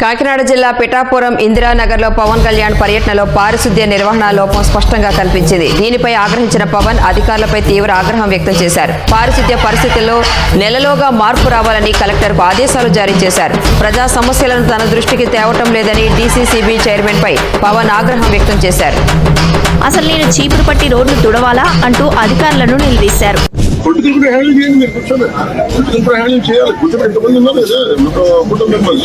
కాకినాడ జిల్లా పిఠాపురం ఇందిరానగర్లో పవన్ కళ్యాణ్ పర్యటనలో పారిశుద్ధ్య నిర్వహణ లోపం స్పష్టంగా కనిపించింది దీనిపై ఆగ్రహించిన పవన్ అధికారులపై తీవ్ర ఆగ్రహం వ్యక్తం చేశారు. పారిశుద్ధ్య పరిస్థితుల్లో నెలలోగా మార్పు రావాలని కలెక్టర్కు ఆదేశాలు జారీ చేశారు. ప్రజా సమస్యలను తన దృష్టికి తేవటం లేదని డీసీసీబీ చైర్మన్ పై పవన్ ఆగ్రహం వ్యక్తం చేశారు. అసలు నేను చీపురు పట్టి రోడ్లు తుడవాలా అంటూ అధికారులను నిలదీశారు. పొలిటికల్ కూడా హ్యాండిల్ చేయండి మీరు కూర్చొని పొలిటికల్ కూడా హ్యాండిల్ చేయాలి. కూర్చొని ఎంతమంది ఉన్నారు? కదా మొత్తం కుటుంబ మెంబర్స్.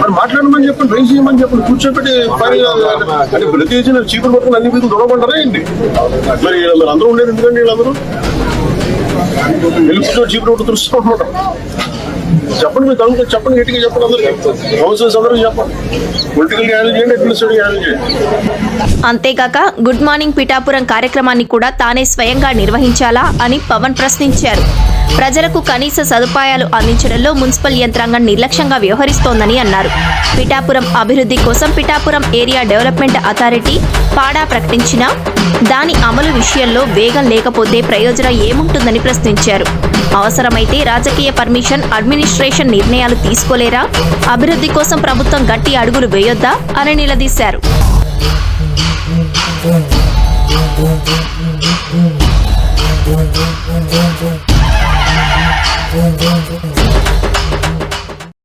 మరి మాట్లాడమని చెప్పండి రైజ్ చేయమని చెప్పండి. కూర్చోబెట్టి అంటే ప్రతి ఏజీ చీపురు పట్టుకుని అన్ని వీధులు దొరకమంటారా ఏంటి? మరి వీళ్ళందరూ ఉండేది ఎందుకండి వీళ్ళందరూ? వెళ్ళి చీపులు చీపురు పట్టు తుడుస్తూ చెప్పండి మీకు అనుకుంటే చెప్పండి గట్టిగా చెప్పండి అందరికీ. కౌన్సిల్స్ అందరికీ చెప్పండి. పొలిటికల్ హ్యాండిల్ చేయండి అడ్మినిస్ట్రేటివ్ హ్యాండిల్ చేయండి. అంతేకాక గుడ్ మార్నింగ్ పిఠాపురం కార్యక్రమాన్ని కూడా తానే స్వయంగా నిర్వహించాలా అని పవన్ ప్రశ్నించారు. ప్రజలకు కనీస సదుపాయాలు అందించడంలో మున్సిపల్ యంత్రాంగం నిర్లక్ష్యంగా వ్యవహరిస్తోందని అన్నారు. పిఠాపురం అభివృద్ధి కోసం పిఠాపురం ఏరియా డెవలప్మెంట్ అథారిటీ పాడా ప్రకటించిన దాని అమలు విషయంలో వేగం లేకపోతే ప్రయోజనం ఏముంటుందని ప్రశ్నించారు అవసరమైతే రాజకీయ పర్మిషన్ అడ్మినిస్ట్రేషన్ నిర్ణయాలు తీసుకోలేరా అభివృద్ధి కోసం ప్రభుత్వం గట్టి అడుగులు వేయొద్దా అని నిలదీశారు Boom, boom, boom, boom, boom. Boom, boom, boom, boom.